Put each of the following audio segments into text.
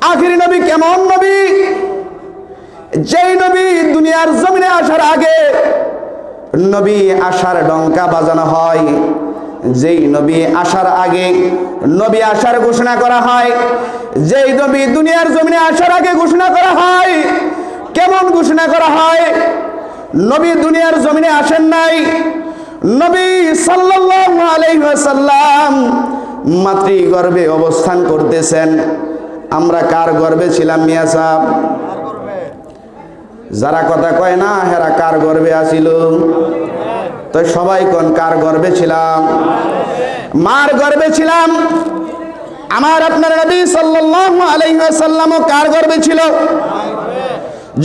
আখির নবী কেমন নবী? যেই নবী দুনিয়ার জমিনে আসার আগে নবী আসার ডঙ্কা বাজানো হয়। যেই নবী আসার আগে নবী আসার ঘোষণা করা হয়। যেই নবী দুনিয়ার জমিনে আসার আগে ঘোষণা করা হয়। কেমন ঘোষণা করা হয়? নবী দুনিয়ার জমিনে আসেন নাই। নবী সাল্লাল্লাহু আলাইহি ওয়াসাল্লাম মাতৃগর্ভে অবস্থান করতেছেন। আমরা কার গর্বে ছিলাম মিয়া সাহেব? যারা কথা কয় না, হেরা কার গর্বে আসিল? তো সবাই কোন কার গর্বে ছিলাম? মার গর্বে ছিলাম? আমার আপনার নবী সাল্লাল্লাহু আলাইহি ওয়াসাল্লামও কার গর্বে ছিল?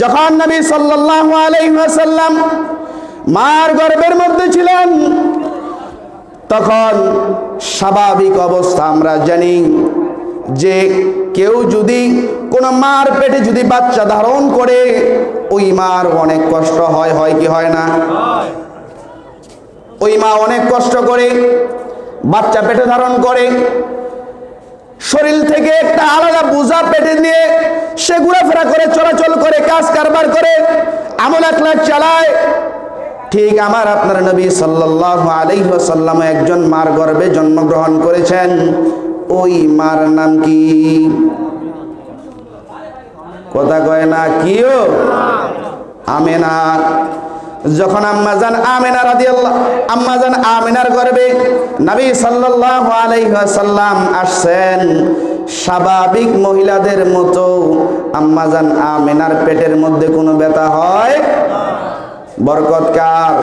যখন নবী সাল্লাল্লাহু আলাইহি ওয়াসাল্লাম মার গর্বের মধ্যে ছিলেন, তখন স্বাভাবিক অবস্থা আমরা জানি। যে কেউ যদি কোনো মার পেটে যদি বাচ্চা ধারণ করে, ওই মার অনেক কষ্ট হয় হয় কি হয় না? ওই মা অনেক কষ্ট করে, বাচ্চা পেটে ধারণ করে। শরীর থেকে একটা আলাদা বোঝা পেটে নিয়ে সে ঘোরাফেরা করে, চলাচল করে, কাজ কারবার করে, আমল একলাখ চালায়। ঠিক আমার আপনার নবী সাল্লাল্লাহু আলাইহি ওয়াসাল্লাম একজন মার গর্ভে জন্মগ্রহণ করেছেন। ওই মার নাম কি? কথা কয় না কিও? আমেনা। যখন আম্মাজান আমেনা রাদিয়াল্লাহ আম্মাজান আমেনার গর্ভে নবী সাল্লাল্লাহু আলাইহি ওয়াসাল্লাম আসছেন, স্বাভাবিক মহিলাদের মতো আম্মাজান আমেনার পেটের মধ্যে কোনো ব্যথা হয়? বরকত কার?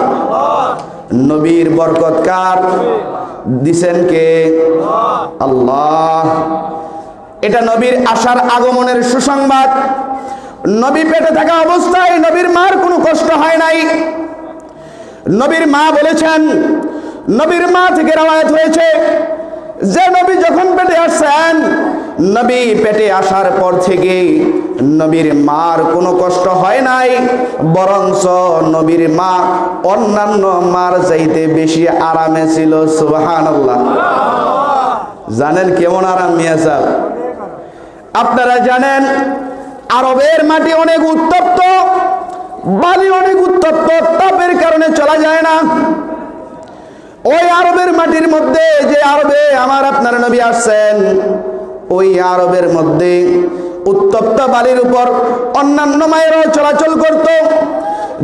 নবীর বরকত কার? দিছেন কে? আল্লাহ। এটা নবীর আসার আগমনের সুসংবাদ। নবী পেটে থাকা অবস্থায় নবীর মার কোনো কষ্ট হয় নাই। নবীর মা বলেছেন, নবীর মা থেকে রাওয়ায়াত হয়েছে। যে নবী যখন পেটে আসছেন, নবী পেটে আসার পর থেকে নবীর মার কোনো কষ্ট হয় নাই, বরঞ্চ নবীর মা অন্যান্য মার চাইতে বেশি আরামে ছিল, সুবহানাল্লাহ। জানেন কেমন আরাম, মিয়া সাহেব? আপনারা জানেন, আরবের মাটি অনেক উত্তপ্ত, বালি অনেক উত্তপ্ত, তাপের কারণে চলা যায় না। ওই আরবের মাটির মধ্যে যে আরবে আমার আপনার নবী আসছেন, ওই আরবের মধ্যে উত্তপ্ত বালির উপর অন্যান্য মায়েরাও চলাচল করত।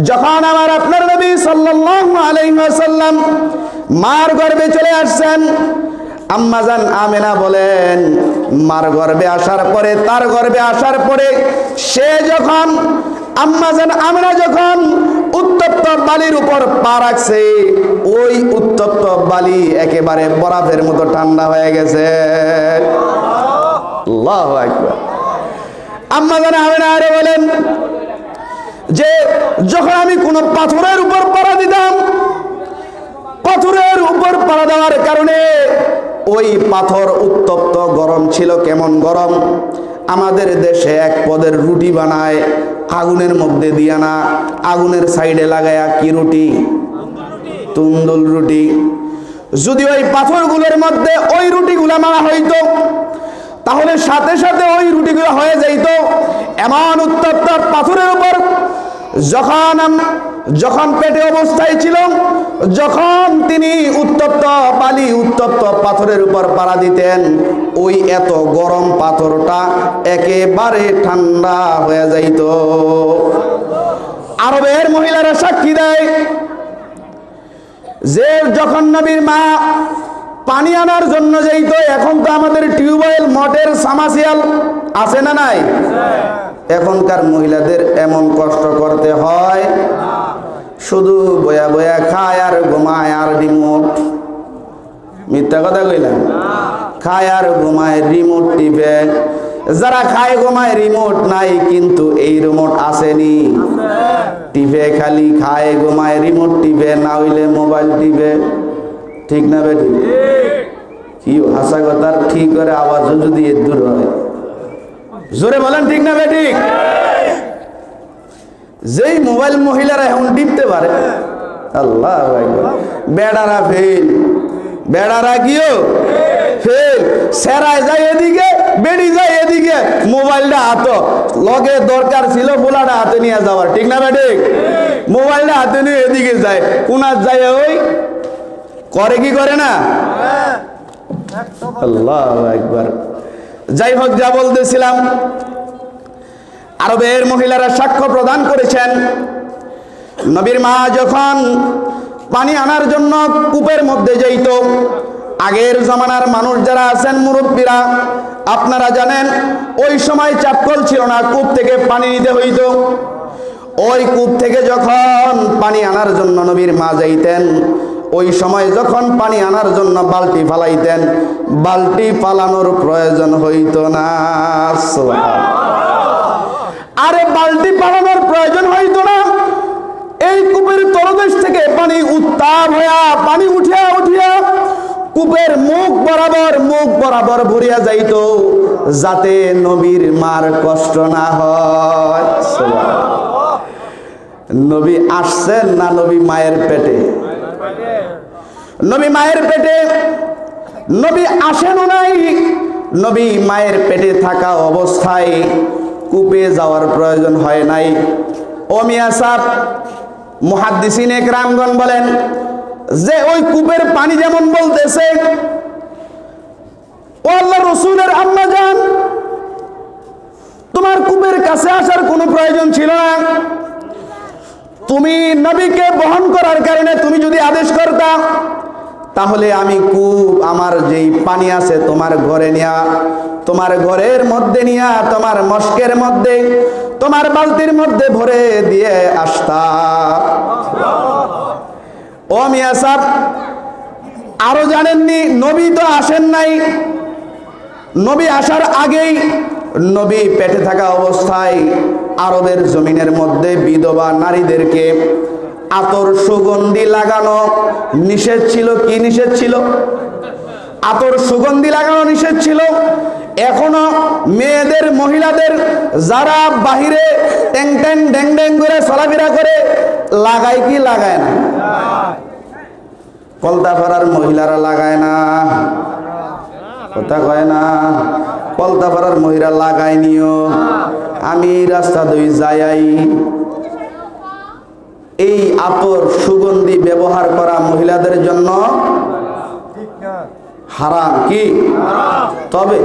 যখন আমার আপনার নবী সাল্লাল্লাহু আলাইহি ওয়াসাল্লাম মার গর্ভে চলে আসছেন আম্মাজান আমেনা বলেন মার গর্বে আসার পরে, তার গর্ভে আসার পরে, সে যখন আম্মাজান আমেনা যখন উত্তপ্ত বালির উপর পা রাখছে, ওই উত্তপ্ত বালি একেবারে বরফের মতো ঠান্ডা হয়ে গেছে। আম্মাজান আমেনা আরে বলেন যে, যখন আমি কোনো পাথরের উপর পাড়া দিতাম, পাথরের উপর পাড়া দেওয়ার কারণে ওই পাথর উত্তপ্ত গরম ছিল কেমন গরম? আমাদের দেশে এক পদের রুটি বানায়, আগুনের মধ্যে দিয়া না, আগুনের সাইডে লাগায়া কি রুটি? তুন্দুল রুটি। যদি ওই পাথরগুলোর মধ্যে ওই রুটিগুলো মারা হইতো, তাহলে সাথে সাথে ওই রুটিগুলো হয়ে যাইত। এমন উত্তপ্ত পাথরের উপর যখন যখন পেটে অবস্থায় ছিল, যখন তিনি উত্তপ্ত বালি, উত্তপ্ত পাথরের উপর পাড়া দিতেন, ওই এত গরম পাথরটা একেবারে ঠান্ডা হয়ে যাইত। আরবের মহিলারা সাক্ষী দেয় যে যখন নবীর মা পানি আনার জন্য যেত এখন তো আমাদের টিউবওয়েল, মটের সামাসিয়াল আছে না নাই? এখনকার মহিলাদের এমন কষ্ট করতে হয়। শুধু বয়া বয়া খায় আর ঘুমায় আর রিমোট মিথ্যা কথা কইলাম? খায় আর ঘুমায় রিমোট টিপে। যারা খায়, ঘুমায় রিমোট নাই, কিন্তু এই রিমোট আসেনি। টিপে খালি খায়, ঘুমায় রিমোট টিপে, না হইলে মোবাইল টিপে। ঠিক না বেটি? কি হাসা কথার ঠিক করে আওয়াজও যদি দূর হয়। জোরে বলেন ঠিক না বেটি যেই মোবাইল মহিলারা এখন টিপতে পারে, আল্লাহ। বেড়ারা ফেল বেড়ারা গিয়েও ফেল সেরায় যায় এদিকে, বেড়ি যায় এদিকে। মোবাইলটা হাত, লগে দরকার ছিল বোলাটা হাতে নিয়ে যাওয়ার। ঠিক না বেঠিক? মোবাইলটা হাতে নিয়ে এদিকে যায়। কোনার যায় ওই? করে কি করে না? আল্লাহ একবার যাই হোক যা বলতেছিলাম, আরবের মহিলারা সাক্ষ্য প্রদান করেছেন। নবীর মা যখন পানি আনার জন্য কূপের মধ্যে যাইত, আগের জমানার মানুষ যারা আছেন মুরব্বীরা, আপনারা জানেন, ওই সময় চাপকল ছিল না, কূপ থেকে পানি নিতে হইতো। ওই কূপ থেকে যখন পানি আনার জন্য নবীর মা যাইতেন ওই সময় যখন পানি আনার জন্য বালতি ফালাইতেন, বালতি ফালানোর প্রয়োজন হইত না। আরে বালতি পালানোর প্রয়োজন হইত না। এই কূপের তলদেশ থেকে পানি উত্তাপ হইয়া, পানি উঠিয়া উঠিয়া কূপের মুখ বরাবর মুখ বরাবর ভরিয়া যাইত, যাতে নবীর মার কষ্ট না হয়। নবী আসছেন না নবী মায়ের পেটে? নবী মায়ের পেটে, নবী আসেনও নাই, নবী মায়ের পেটে থাকা অবস্থায় কূপে যাওয়ার প্রয়োজন হয় নাই। ও মিয়া সাহ মুহাদ্দিসিন একরামগণ বলেন, যে ওই কূপের পানি যেমন বলতেছে, ও আল্লাহ রসুলের আম্মা যান তোমার কূপের কাছে আসার কোনো প্রয়োজন ছিল না। তুমি নবীকে বহন করার কারণে তুমি যদি আদেশ করতা, তাহলে আমি কূপ আমার যেই পানি আছে তোমার ঘরে নিয়া, তোমার ঘরের মধ্যে নিয়া, তোমার মস্কের মধ্যে, তোমার বালতির মধ্যে ভরে দিয়ে আসতা। ও মিয়া সাহ আরও জানেননি, নবী তো আসেন নাই। নবী আসার আগেই নবী পেটে থাকা অবস্থায় আরবের জমিনের মধ্যে বিধবা নারীদেরকে আতর সুগন্ধি লাগানো নিষেধ ছিল, কি নিষেধ ছিল? আতর সুগন্ধি লাগানো নিষেধ ছিল। এখনও মেয়েদের, মহিলাদের যারা বাহিরে ট্যাং ট্যাং ড্যাং ড্যাং করে চলাফেরা করে, লাগায় কি লাগায় না? কলতাপাড়ার মহিলারা লাগায় না। কথা কয় না কলতাপাড়ার মহিলা লাগাই নিও। আমি রাস্তা দুই যাই এই আপর সুগন্ধি ব্যবহার করা মহিলাদের জন্য হারাম কি? তবে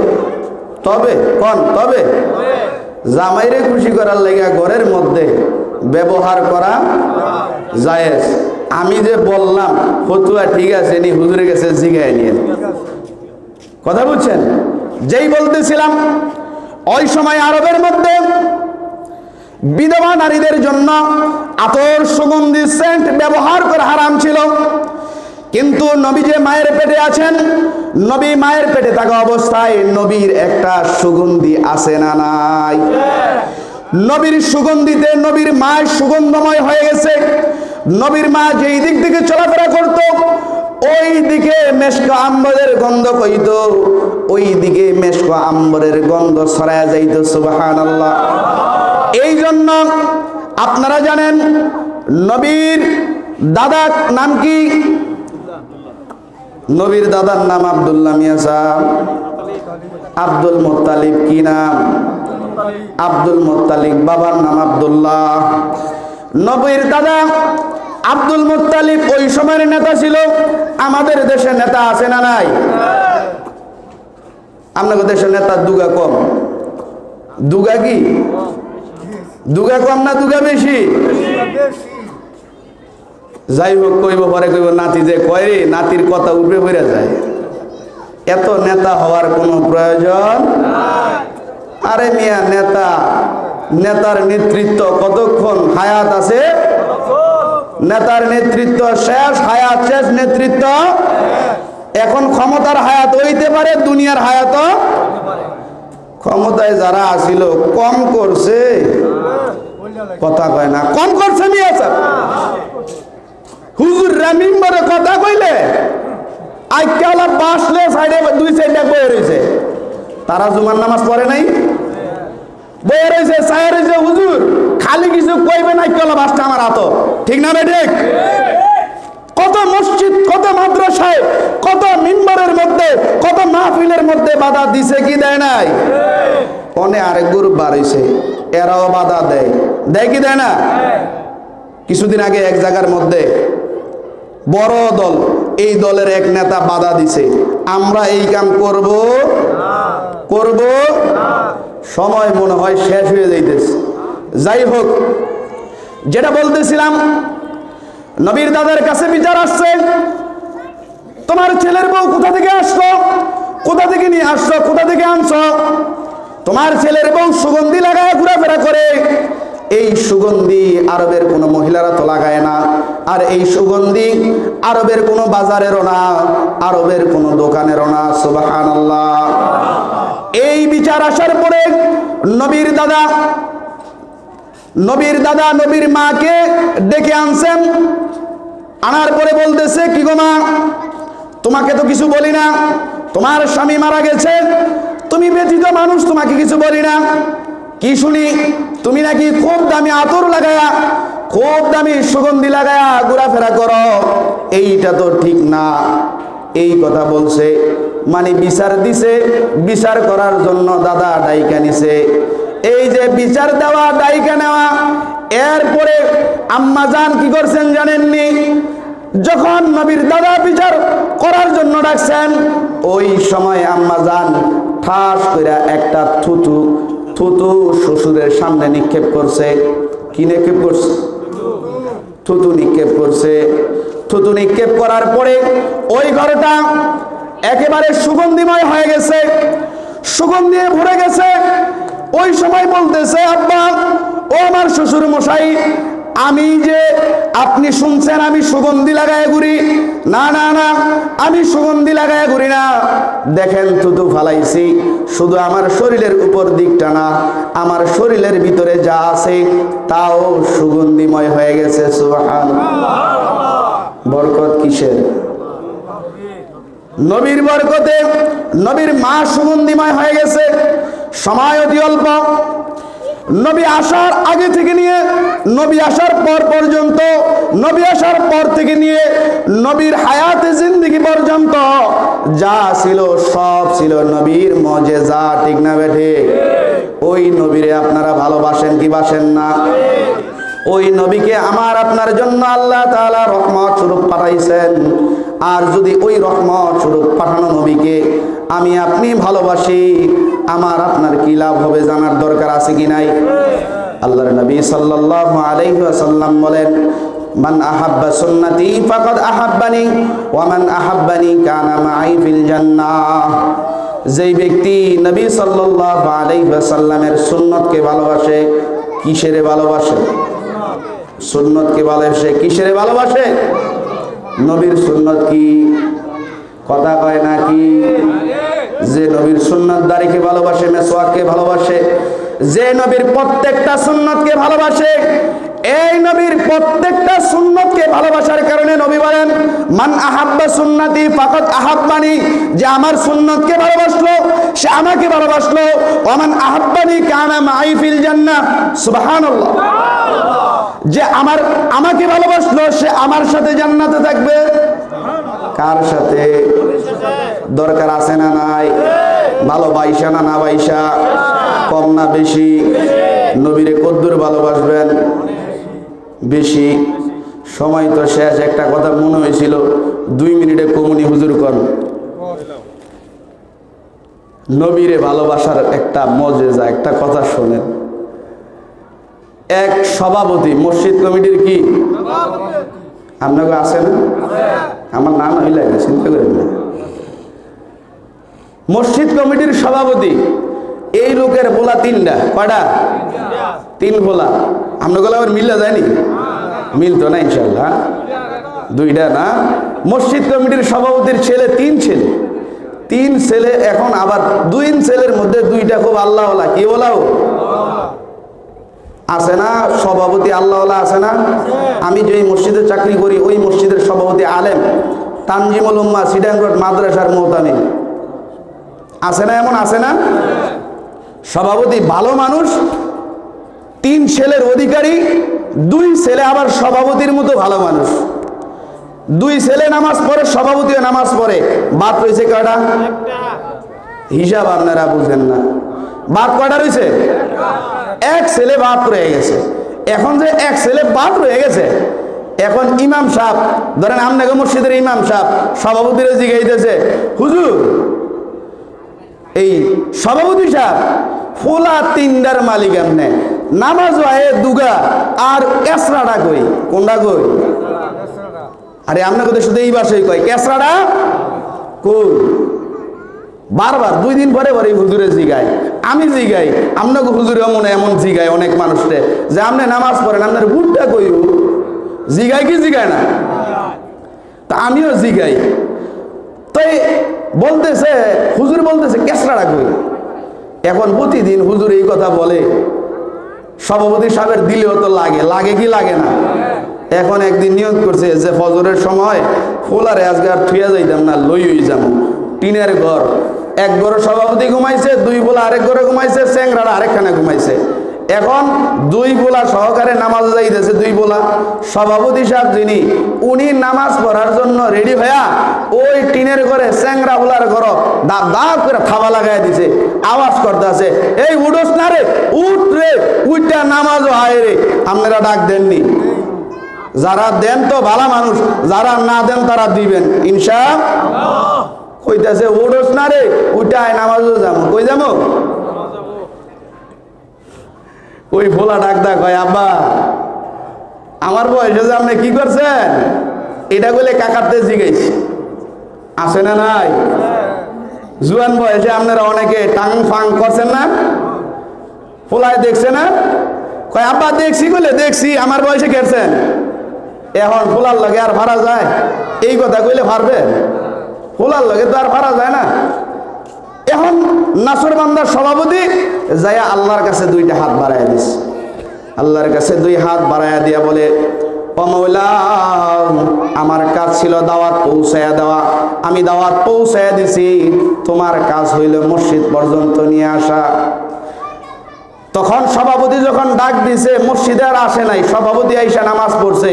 তবে, কন, তবে? জামাইরে খুশি করার লেগা ঘরের মধ্যে ব্যবহার করা জায়েজ। আমি যে বললাম, ফতুয়া ঠিক আছে নি হুজুরের কাছে জিগায় নিয়ে। কথা বুঝছেন যেই বলতেছিলাম, ওই সময় আরবের মধ্যে বিধবা নারীদের জন্য আতর সুগন্ধি সেন্ট ব্যবহার করা হারাম ছিল। কিন্তু নবী যে মায়ের পেটে আছেন, নবী মায়ের পেটে থাকা অবস্থায় নবীর একটা সুগন্ধি আছে না নাই? নবীর সুগন্ধিতে নবীর মায়ের সুগন্ধময় হয়ে গেছে। নবীর মা যেই দিক থেকে চলাফেরা করত ওই দিকে মেশক আম্বরের গন্ধ কইত ওই দিকে মেশক আম্বরের গন্ধ ছড়ায় যাইত সুবাহান আল্লাহ এই জন্য আপনারা জানেন, নবীর দাদা নাম কি? নবীর দাদার নাম আব্দুল্লাহ মিয়া সাহ আব্দুল মোত্তালিব কি নাম? আব্দুল মোত্তালিব, বাবার নাম আব্দুল্লাহ। নবীর দাদা আব্দুল মোত্তালিব ওই সময়ের নেতা ছিল। আমাদের দেশে নেতা আছে না নাই? আপনাদের দেশের নেতা দুগা কম। দুগা কি? দুগা কম না দুগা বেশি? যাই হোক, কইব, পরে কইব, নাতি যে কয় নাতির কথা উঠবে পড়ে যায়। এত নেতা হওয়ার কোনো প্রয়োজন আরে মিয়া, নেতা, নেতার নেতৃত্ব কতক্ষণ হায়াত আছে? নেতার নেতৃত্ব শেষ, হায়াত শেষ নেতৃত্ব। এখন ক্ষমতার হায়াত হইতে পারে, দুনিয়ার হায়াত ক্ষমতায় যারা আসিল, কম করছে। কথা কয় না, কম করছে হুজুর রামিম্বরে কথা কইলে? আইকালা বাসলে সাইডে দুই সাইডে বয়ে রয়েছে তারা জুমার নামাজ পড়ে নাই? বয়ে রয়েছে সায়া রয়েছে, হুজুর, খালি কিছু কইবে না আইকালা বাসটা আমার হাত? ঠিক না ঠিক? কত মসজিদ, কত মাদ্রাসায়, কত মিম্বরের মধ্যে, কত মাহফিলের মধ্যে বাধা দিছে কি দেয় নাই? অনে আরেক গ্রুপ বাড়িছে এরাও বাধা দেয়। দেয় কি দেয় না? কিছুদিন আগে এক জায়গার মধ্যে বড় দল, এই দলের এক নেতা বাধা দিছে। আমরা এই কাম করব করব সময় মনে হয় শেষ হয়ে যাইতেছে। যাই হোক, যেটা বলতেছিলাম, নবীর দাদার কাছে বিচার আসছে। তোমার ছেলের বউ কোথা থেকে আসলো? কোথা থেকে নিয়ে আসছো কোথা থেকে আনছো? তোমার ছেলের বউ সুগন্ধি লাগায় ঘোরাফেরা করে। এই সুগন্ধি আরবের কোনো মহিলারা তো লাগায় না। আর এই সুগন্ধি আরবের কোনো বাজারেরও না, আরবের কোনো দোকানেরও না সুবাহান এই বিচার আসার পরে নবীর দাদা নবীর দাদা, নবীর মাকে ডেকে আনছেন। আনার পরে বলতেছে, কি গো মা, তোমাকে তো কিছু বলি না। তোমার স্বামী মারা গেছে। তুমি ব্যথিত মানুষ তোমাকে কিছু বলি না। কি শুনি? তুমি নাকি খুব দামি আতর লাগায়া, খুব দামি সুগন্ধি লাগায়া ঘোরাফেরা করো। এইটা তো ঠিক না। এই কথা বলছে মানে বিচার দিছে, বিচার করার জন্য দাদা ডাইকা নিছে। এই যে বিচার দেওয়া, ডাইকা নেওয়া, এরপরে আম্মা জান কি করছেন জানেননি? যখন নবীর দাদা বিচার করার জন্য ডাকছেন, ওই সময় আম্মা যান ঠাস করে একটা থুতু থুতু শ্বশুরের সামনে নিক্ষেপ করছে। কি নিক্ষেপ করছে? থুতু নিক্ষেপ করছে। থুতু নিক্ষেপ করার পরে ওই ঘরটা একেবারে সুগন্ধিময় হয়ে গেছে। সুগন্ধি ভরে গেছে। ওই সময় বলতেছে, আব্বা, ও আমার শ্বশুর মশাই আমি যে আপনি শুনছেন আমি সুগন্ধি লাগায় ঘুরি। না না না, আমি সুগন্ধি লাগায় ঘুরি না। দেখেন থুতু ফালাইছি, শুধু আমার শরীরের উপর দিকটা না, আমার শরীরের ভিতরে যা আছে তাও সুগন্ধিময় হয়ে গেছে সুবহান বরকত কিসের? নবীর বরকতে, নবীর মা সুগন্ধিময় হয়ে গেছে। সময় অতি অল্প। নবী আসার আগে থেকে নিয়ে, নবী আসার পর পর্যন্ত, নবী আসার পর থেকে নিয়ে, নবীর হায়াতে জিন্দিগি পর্যন্ত যা ছিল, সব ছিল নবীর মজে যা ঠিক না বেঠে ওই নবীরে আপনারা ভালোবাসেন কি বাসেন না? ওই নবীকে আমার আপনার জন্য আল্লাহ তাআলা রহমত স্বরূপ পাঠাইছেন। আর যদি ওই রহমত স্বরূপ পাঠানো নবীকে আমি আপনি ভালোবাসি, আমার আপনার কি লাভ হবে জানার দরকার আছে কি নাই? আল্লাহর নবী সাল্লাল্লাহু আলাইহি ওয়াসাল্লাম বলেন, মান আহাব্বা সুন্নতি ফাকাদ আহাব্বানি, ওয়া মান আহাব্বানি কানা মাই ফিল জান্নাহ। যেই ব্যক্তি নবী সাল্লাল্লাহু আলাইহি ওয়াসাল্লামের সুন্নতকে ভালোবাসে, কিসেরে ভালোবাসে? সুন্নতকে ভালোবাসে, কিসেরে ভালোবাসে? নবীর সুন্নত কি? কথা কয় না কি? যে নবীর সুন্নত দাড়িকে ভালোবাসে মেসোয়াককে ভালোবাসে, যে নবীর প্রত্যেকটা সুন্নতকে ভালোবাসে, এই নবীর প্রত্যেকটা সুন্নতকে ভালোবাসার কারণে নবী বলেন, মান আহাব্বা সুন্নতি ফাকাত আহাব্বানি যে আমার সুন্নতকে ভালোবাসলো, সে আমাকে ভালোবাসলো ওমান আহাব্বানি কানা মাই ফিল জান্নাহ সুবহানাল্লাহ। যে আমার, আমাকে ভালোবাসলো, সে আমার সাথে জান্নাতে থাকবে। কার সাথে? দরকার আছে না নাই? ভালোবাসা না না বাইসা? কম না বেশি? নবীরে কদ্দুর ভালোবাসবেন? বেশি? সময় তো শেষ, একটা কথা মনে হয়েছিল। দুই মিনিটে কমুনি হুজুর কর নবীরে ভালোবাসার একটা মজেজা, একটা কথা শোনেন। এক সভাপতি, মসজিদ কমিটির কি? আপনাকে আছে না? আমার নাম হইলে চিন্তা করেন না। মসজিদ কমিটির সভাপতি, এই লোকের বলা তিনটা, কয়টা? তিন বলা আপনাগুলো আবার মিললে যায়নি? মিলতো না ইনশাল্লাহ দুইটা না। মসজিদ কমিটির সভাপতির ছেলে, তিন ছেলে। তিন ছেলে এখন আবার দুই ছেলের মধ্যে দুইটা খুব আল্লাহ কি বলাও আছে না? সভাপতি আল্লাহ আছে না? আমি যে মসজিদে চাকরি করি ওই মসজিদের সভাপতি আলেম। তানজিমুল উম্মা সিডাং রোড মাদ্রাসার মহতামি আছে না এমন? আছে না? সভাপতি ভালো মানুষ তিন ছেলের অধিকারী দুই ছেলে আবার সভাপতির মতো ভালো মানুষ। দুই ছেলে নামাজ পড়ে সভাপতিও নামাজ পড়ে। বাদ রয়েছে কয়টা? হিসাব আপনারা বুঝেন না। বাদ কয়টা রয়েছে? এক ছেলে বাদ রয়ে গেছে। এখন যে এক ছেলে বাদ রয়ে গেছে, এখন ইমাম সাহেব, ধরেন আমনাকে মসজিদের ইমাম সাহেব, সভাপতিরা জিগাইতেছে, হুজুর, এই সভাপতি সাহেব ফুলা তিনটার মালিক এমনে নামাজ হয় দুগা আর এসরাটা কই? কোনটা কই? আরে আপনাকে শুধু এই বাসায় কয় কেসরাটা কই? বারবার, দুই দিন পরে পরে হুজুরে জিগায়। আমি জিগাই, আপনাকে হুজুরে মনে এমন জিগায় অনেক মানুষকে যে আপনি নামাজ পড়েন, আপনার ভুলটা কই জিগায় কি জিগায় না? তা আমিও জিগাই। তাই বলতেছে, হুজুর বলতেছে কেসরাটা কই? এখন প্রতিদিন হুজুর এই কথা বলে। সভাপতি সাহেবের দিলেও তো লাগে লাগে কি লাগে না? এখন একদিন নিয়োগ করছে, যে ফজরের সময় ফোলারে আজকে আর থুয়া যাইতাম না লই হই যাম টিনের ঘর। এক ঘরে সভাপতি ঘুমাইছে, দুই বোলা আরেক ঘরে ঘুমাইছে স্যাংরাটা আরেকখানে ঘুমাইছে। এখন দুই বোলা সহকারে নামাজ যাইতেছে, দুই বোলা। সভাপতি সাহেব যিনি, উনি নামাজ পড়ার জন্য রেডি হইয়া ওই টিনের ঘরে স্যাংরা বোলার ঘর দাব দাব করে থাবা লাগাই দিছে, আওয়াজ করতে আছে এই উঠোস না রে, উঠ রে উঠটা নামাজও হায় রে, আপনারা ডাক দেননি। যারা দেন তো ভালো মানুষ, যারা না দেন তারা দিবেন ইনসা কইতাছে উঠোস না রে উঠায় নামাজও যাব। কই যাব? ওই ফোলা ডাক ডাক হয়, আব্বা, আমার বয়সে যে আপনি কি করছেন? এটা বলে কাকারতে জিগেছি আছে না নাই? জুয়ান বয়সে আপনারা অনেকে টাং ফাং করছেন না? ফোলায় দেখছে না? কয়, আব্বা, দেখছি বলে দেখছি, আমার বয়সে কেছেন এখন ফোলার লাগে আর ভাড়া যায়? এই কথা কইলে পারবে ফোলার লগে তো আর পারা যায় না। এখন নাসর বান্দার সভাপতি যাইয়া আল্লাহর কাছে দুইটা হাত বাড়াইয়া দিস আল্লাহর কাছে দুই হাত বাড়াইয়া দিয়া বলে আমার কাজ ছিল দাওয়াত পৌঁছায়া দেওয়া। আমি দাওয়াত পৌঁছায়া দিছি। তোমার কাজ হইল মসজিদ পর্যন্ত নিয়ে আসা। তখন সভাপতি যখন ডাক দিছে মসজিদে আর আসে নাই সভাপতি আইসা নামাজ পড়ছে।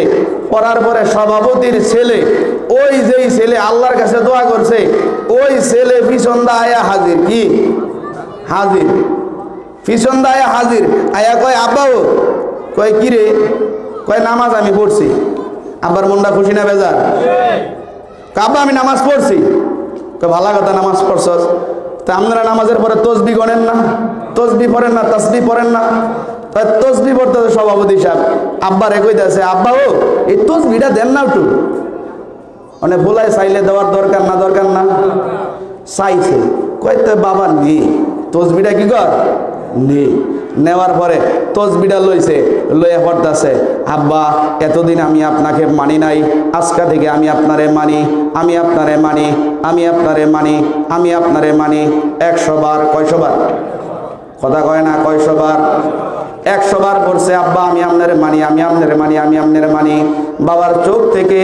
পড়ার পরে সভাপতির ছেলে ওই যেই ছেলে আল্লাহর কাছে দোয়া করছে ওই ছেলে পিছন আয়া হাজির। কি? হাজির। পিছন দা আয়া হাজির। আয়া কয় আব্বাও কয় কি রে? কয় নামাজ আমি পড়ছি। আব্বার মনটা খুশি না বেজার? আব্বা আমি নামাজ পড়ছি। কয় ভালো কথা নামাজ পড়ছস। তা আপনারা নামাজের পরে তসবি গণেন না, তসবি পড়েন না, তসবি পড়েন না। তাই তসবি পড়তে সভাপতি সাহেব আব্বার কইতেছে, আব্বা ও, এই তসবিটা দেন না একটু। মানে ভোলায় সাইলে দেওয়ার দরকার না দরকার না। চাইছে। কইতে বাবা নেই তসবিটা কি কর? নে, নেওয়ার পরে তসবিটা লইছে, লইয়া পড়তেছে, আব্বা, এতদিন আমি আপনাকে মানি নাই, আজকা থেকে আমি আপনারে মানি, আমি আপনারে মানি, আমি আপনারে মানি, আমি আপনারে মানি, একশো বার, কয়শো বার? কথা কয় না, কয়শো বার? একশো বার পড়ছে আব্বা, আমি আপনারে মানি, আমি আপনারে মানি, আমি আপনারে মানি। বাবার চোখ থেকে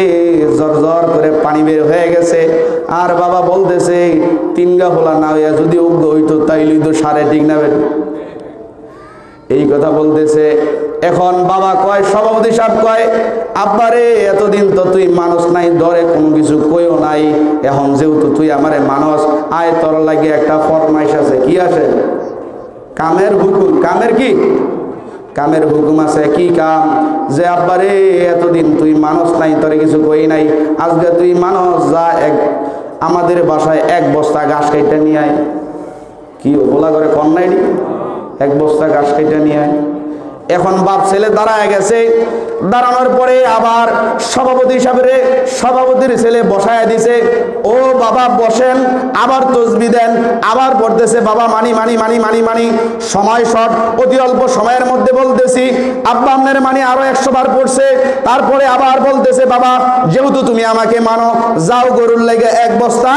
জর জর করে পানি বের হয়ে গেছে। আর বাবা বলতেছে, তিনগা ফোলা না হইয়া যদি উগ্ধ হইতো, তাইলেই তো সারে ঠিক না এই কথা বলতেছে। এখন বাবা কয়, সভাপতি সাহেব কয়, আব্বারে, এতদিন তো তুই মানুষ নাই, দরে কোনো কিছু কইও নাই। এখন যেহেতু তুই আমারে মানুষ, আয় তোর লাগে একটা ফরমাইশ আছে। কি আছে? কামের হুকুম। কামের কি? কামের হুকুম আছে। কি কাম? যে আব্বারে, এতদিন তুই মানুষ নাই, তোরে কিছু কই নাই। আজকে তুই মানুষ, যা এক, আমাদের বাসায় এক বস্তা ঘাস কাইটা নিয়ে আয়। কি ওলা করে নি? এক বস্তা ঘাস কেটে নিয়ে আয়। এখন বাপ ছেলে দাঁড়ায় গেছে। দাঁড়ানোর পরে আবার সভাপতি সাহেবের সভাপতির ছেলে বসায় দিছে। ও বাবা বসেন, আবার তসবি দেন, আবার পড়তেছে, বাবা, মানি মানি মানি মানি মানি, সময় শর্ট, অতি অল্প সময়ের মধ্যে বলতেছি। আব্বা আপনার মানি আরও একশো বার পড়ছে। তারপরে আবার বলতেছে, বাবা, যেহেতু তুমি আমাকে মানো, যাও গরুর লেগে এক বস্তা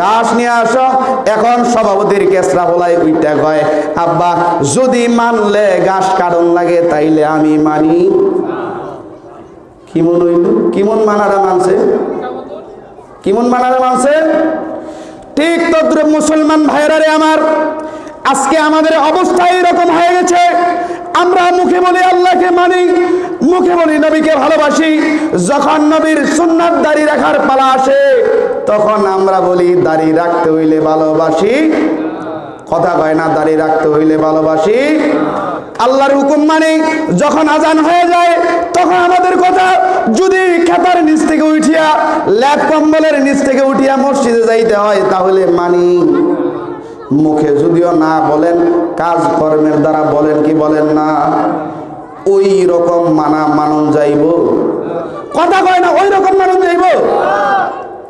ঘাস নিয়ে আসো। এখন সভাপতির কেসরা বলাই উইটা কয় আব্বা, যদি মানলে ঘাস কারণ লাগে, তাইলে আমি মানি। কিমন হইল? কিমন মানারা মানছে? কিমন মানারা মানছে? ঠিক তদ্রুপ মুসলমান ভাইরা রে আমার, আজকে আমাদের অবস্থা এরকম হয়ে গেছে। আমরা মুখে বলে আল্লাহকে মানি, মুখে বলি নবীকে ভালোবাসি। যখন নবীর সুন্নাত দাড়ি রাখার পালা আসে তখন আমরা বলি, দাড়ি রাখতে হইলে ভালোবাসি। কথা কয় না, দাড়ি রাখতে হইলে ভালোবাসি। আল্লাহর হুকুম মানে যখন আজান হয়ে যায়, তখন আমাদের কথা যদি খেতার নিচ থেকে উঠিয়া ল্যাপ কম্বলের নিচ থেকে উঠিয়া মসজিদে যাইতে হয়, তাহলে মানি। মুখে যদিও না বলেন, কাজ কর্মের দ্বারা বলেন কি বলেন না ওই রকম মানা মানন যাইব। কথা কয় না ওই রকম মানন যাইব।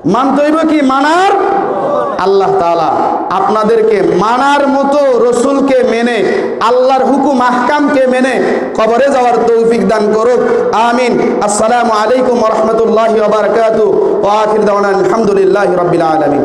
মানতে হইব কি? মানার? আল্লাহ তাআলা আপনাদেরকে মানার মতো রসুলকে মেনে, আল্লাহর হুকুম, আহকামকে মেনে কবরে যাওয়ার তৌফিক দান করুক। আমিন। আসসালামু আলাইকুম রহমতুল্লাহি ওবারাকাতু ওয়া আখির দাওয়ানা আলহামদুলিল্লাহি রাব্বিল আলামিন।